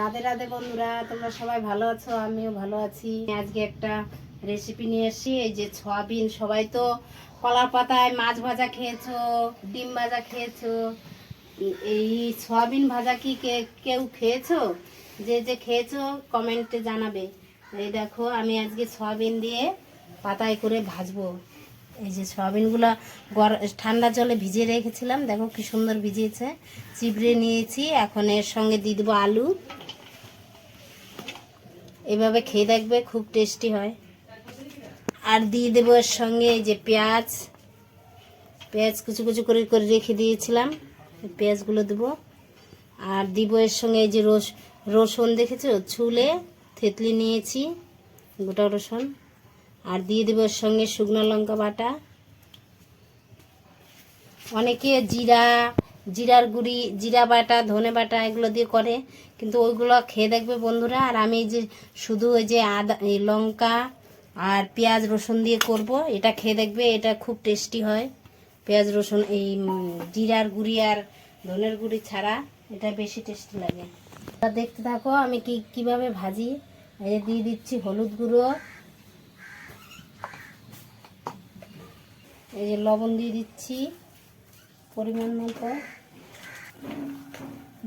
রাধে রাধে বন্ধুরা, তোমরা সবাই ভালো আছো? আমিও ভালো আছি। আজকে একটা রেসিপি নিয়ে এসেছি, এই যে সয়াবিন। সবাই তো কলার পাতায় মাছ ভাজা খেয়েছো, ডিম ভাজা খেয়েছো। এই সয়াবিন ভাজা কি কে, কেউ খেয়েছো? যে যে খেয়েছো কমেন্টে জানাবে। এই দেখো, আমি আজকে সয়াবিন দিয়ে পাতায় করে ভাজবো। এই যে সয়াবিনগুলো ঠান্ডা জলে ভিজিয়ে রেখেছিলাম। দেখো কি সুন্দর ভিজিয়েছে। চিবড়ে নিয়েছি। এখন এর সঙ্গে দিয়ে দেবো আলু। এভাবে খেয়ে দেখবে, খুব টেস্টি হয়। আর দিয়ে দেবো এর সঙ্গে এই যে পেঁয়াজ। পেঁয়াজ কুচু কুচু করে করে রেখে দিয়েছিলাম, পেঁয়াজগুলো দেবো। আর দিব এর সঙ্গে এই যে রস, রসুন দেখেছ? ছুলে থেতলি নিয়েছি, গোটা রসুন। আর দিয়ে দেবো এর সঙ্গে শুকনো লঙ্কা বাটা। অনেকে জিরা জিরার গুঁড়ি, জিরা বাটা, ধনে বাটা এগুলো দিয়ে করে। কিন্তু ওইগুলো খেয়ে দেখবে বন্ধুরা। আর আমি যে শুধু ওই যে আদা, এই লঙ্কা আর পেঁয়াজ রসুন দিয়ে করব। এটা খেয়ে দেখবে এটা খুব টেস্টি হয়। পেঁয়াজ রসুন, এই জিরার গুঁড়ি আর ধনের গুঁড়ি ছাড়া এটা বেশি টেস্টি লাগে। দেখতে থাকো, আমি কি, কীভাবে ভাজি। এই দিয়ে দিচ্ছি হলুদ গুঁড়ো। এই যে লবণ দিয়ে দিচ্ছি পরিমাণ মতো।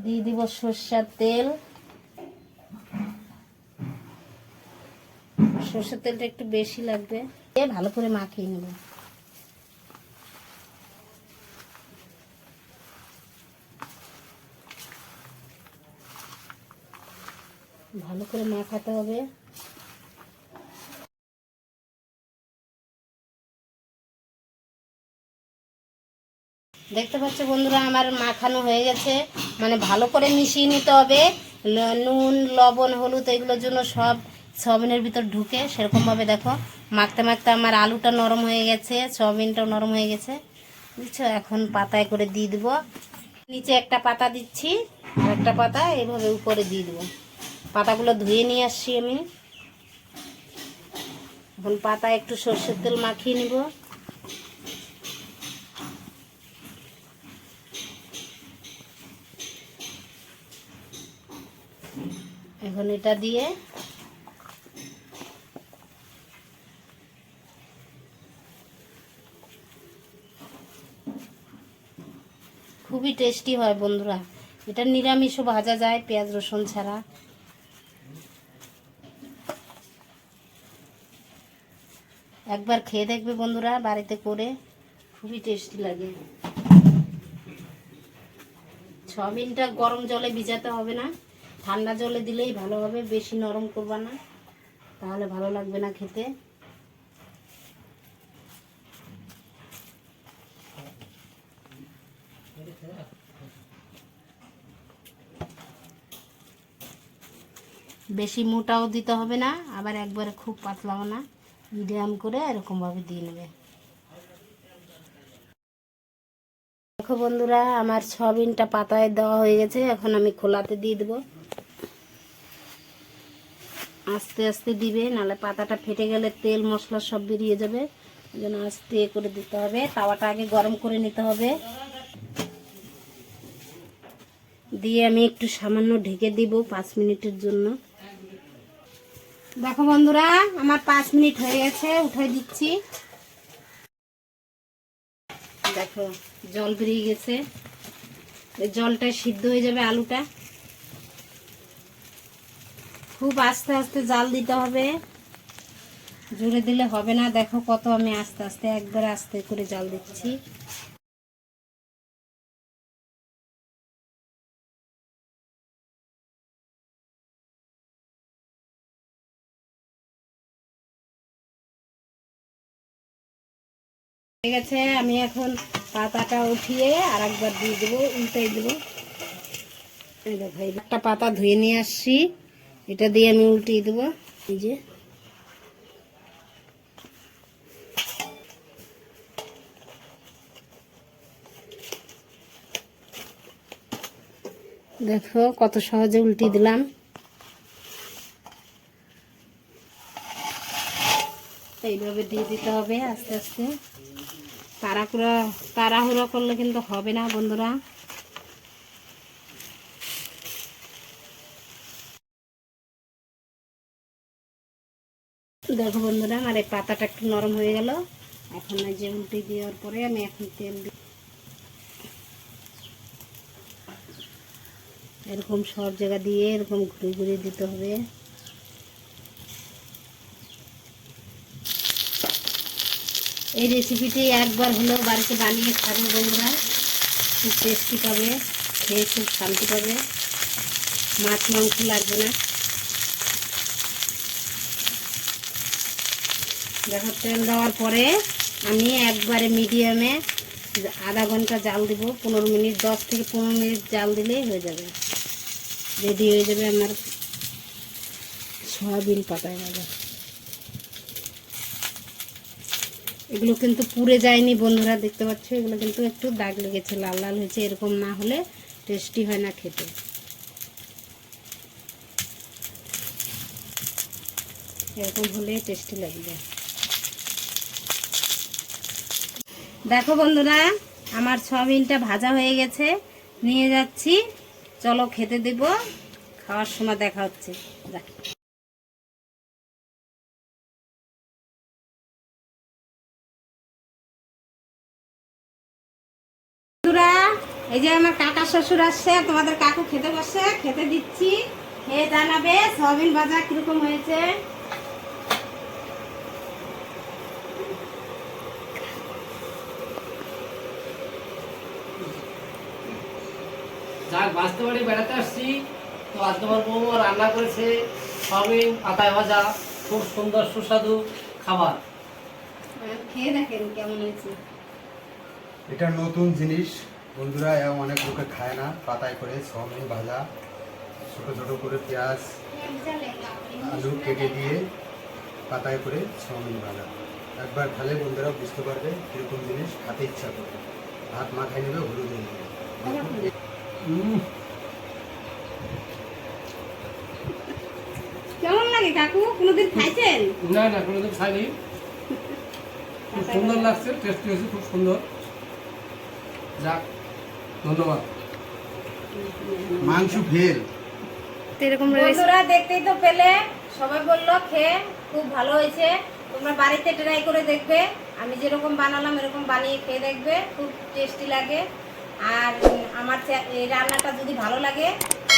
দিয়ে দিব সর্ষার তেল। সর্ষের তেলটা একটু বেশি লাগবে। দিয়ে ভালো করে মাখিয়ে নেব। ভালো করে মাখাতে হবে। দেখতে পাচ্ছ বন্ধুরা, আমার মাখানো হয়ে গেছে। মানে ভালো করে মিশিয়ে নিতে হবে। নুন, লবণ, হলুদ, এগুলোর জন্য সব সয়াবিনের ভিতর ঢুকে সেরকমভাবে দেখো। মাখতে মাখতে আমার আলুটা নরম হয়ে গেছে, সয়াবিনটাও নরম হয়ে গেছে। বুঝছ? এখন পাতায় করে দিয়ে দেবো। নিচে একটা পাতা দিচ্ছি একটা পাতা এইভাবে উপরে দিয়ে দেবো। পাতাগুলো ধুয়ে নিয়ে আসছি আমি। এখন পাতায় একটু সর্ষের তেল মাখিয়ে নিব। এখন এটা দিয়ে খুবই টেস্টি হয় বন্ধুরা। এটা নিরামিষও ভাজা যায়, পেঁয়াজ, রসুন ছাড়া। একবার খেয়ে দেখবে বন্ধুরা বাড়িতে করে, খুবই টেস্টি লাগে। সয়াবিনটা গরম জলে ভিজাতে হবে না। ঠান্ডা জলে দিলেই ভালো হবে, বেশি নরম করবা না, তাহলে ভালো লাগবে না খেতে। বেশি মোটাও দিতে হবে না, আবার একবারে খুব পাতলাও না, মিডিয়াম করে এরকমভাবে দিয়ে নেবে। দেখো বন্ধুরা, আমার সয়াবিনটা পাতায় দেওয়া হয়ে গেছে, এখন আমি খোলাতে দিয়ে দেবো। আস্তে আস্তে দিবে, নাহলে পাতাটা ফেটে গেলে তেল, মশলা সব বেরিয়ে যাবে। এই জন্য আস্তে করে দিতে হবে। তাওয়াটা আগে গরম করে নিতে হবে। দিয়ে আমি একটু সামান্য ঢেকে দিব পাঁচ মিনিটের জন্য। দেখো বন্ধুরা, আমার পাঁচ মিনিট হয়ে গেছে, উঠাই দিচ্ছি। দেখো, জল বেরিয়ে গেছে। জলটা সিদ্ধ হয়ে যাবে আলুটা। খুব আস্তে আস্তে জাল দিতে হবে। জোরে দিলে হবে না। দেখো কত আমি আস্তে আস্তে, একবার আস্তে করে জাল দিচ্ছি। হয়ে গেছে। আমি এখন পাতাটা উঠিয়ে আর একবার দিয়ে দেবো, উল্টাই দেবো। একটা পাতা ধুয়ে নিয়ে আসছি। এটা দিয়ে আমি উল্টিয়ে দেবো। এই যে। দেখো কত সহজে উল্টিয়ে দিলাম। এইভাবে দিয়ে দিতে হবে আস্তে আস্তে। তাড়াহুড়া তাড়াহুড়া করলে কিন্তু হবে না বন্ধুরা। দেখো বন্ধুরা, আমার এই পাতাটা একটু নরম হয়ে গেল। এখন যে উল্টে দেওয়ার পরে আমি এখন তেল দিই এরকম সব জায়গা দিয়ে এরকম ঘুরে ঘুরে দিতে হবে। এই রেসিপিটি একবার হলেও বাড়িতে বানিয়ে খাবে বন্ধুরা। খুব টেস্টি পাবে, খেয়ে খুব শান্তি পাবে। মাছ মাংস লাগবে না। দেখো, তেল দেওয়ার পরে আমি একবারে মিডিয়ামে আধা ঘণ্টা জাল দিব। পনেরো মিনিট, দশ থেকে পনেরো মিনিট জাল দিলেই হয়ে যাবে। রেডি হয়ে যাবে আমার সয়াবিন পাতায় ভাজা এগুলো কিন্তু পুড়ে যায়নি বন্ধুরা, দেখতে পাচ্ছ? এগুলো কিন্তু একটু দাগ লেগেছে, লাল লাল হয়েছে, এরকম না হলে টেস্টি হয় না খেতে। এরকম হলে টেস্টি লাগবে। দেখো বন্ধুরা, আমার সয়াবিনটা ভাজা হয়ে গেছে। নিয়ে যাচ্ছি। চলো খেতে দেব। খাওয়ার সময় দেখা হচ্ছে। এই যে আমার কাকা শ্বশুর আসছে, তোমাদের কাকু খেতে বসে, খেতে দিচ্ছি। খেয়ে জানাবে সয়াবিন ভাজা কীরকম হয়েছে। বাঁচতে বাড়ি বেড়াতে আসছি। তো আজকে আমার বৌমা রান্না করেছে সয়াবিন পাতায় ভাজা খুব সুন্দর সুস্বাদু খাবার। খেয়ে দেখেন কেমন হয়েছে। এটা নতুন জিনিস। বন্ধুরা এ অনেক লোকে খায় না। পাতায় করে সয়াবিন ভাজা ছোট ছোট করে পেঁয়াজ আলু কেটে দিয়ে পাতায় করে সয়াবিন ভাজা। একবার খেলে বন্ধুরা বুঝতে পারবে কীরকম জিনিস খাতে ইচ্ছা করবে। ভাত মাখায় নেবে হলুদ নেবে কেমন লাগে কাকু? কোনোদিন খাইছেন? না না কোনোদিন খাইনি। খুব সুন্দর লাগছে টেস্টি হয়েছে খুব সুন্দর। যাক ধন্যবাদ। মাংস ফেল। এরকম বন্ধুরা দেখতেই তো পেলে। সবাই বলল খেয়ে খুব ভালো হয়েছে। তোমরা বাড়িতে ট্রাই করে দেখবে। আমি যেরকম বানালাম এরকম বানিয়ে খেয়ে দেখবে। খুব টেস্টি লাগে। আর আমার এই রান্নাটা যদি ভালো লাগে,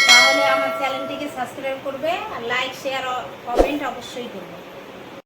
তাহলে আমার চ্যানেলটিকে সাবস্ক্রাইব করবে, আর লাইক, শেয়ার কমেন্ট অবশ্যই করবে।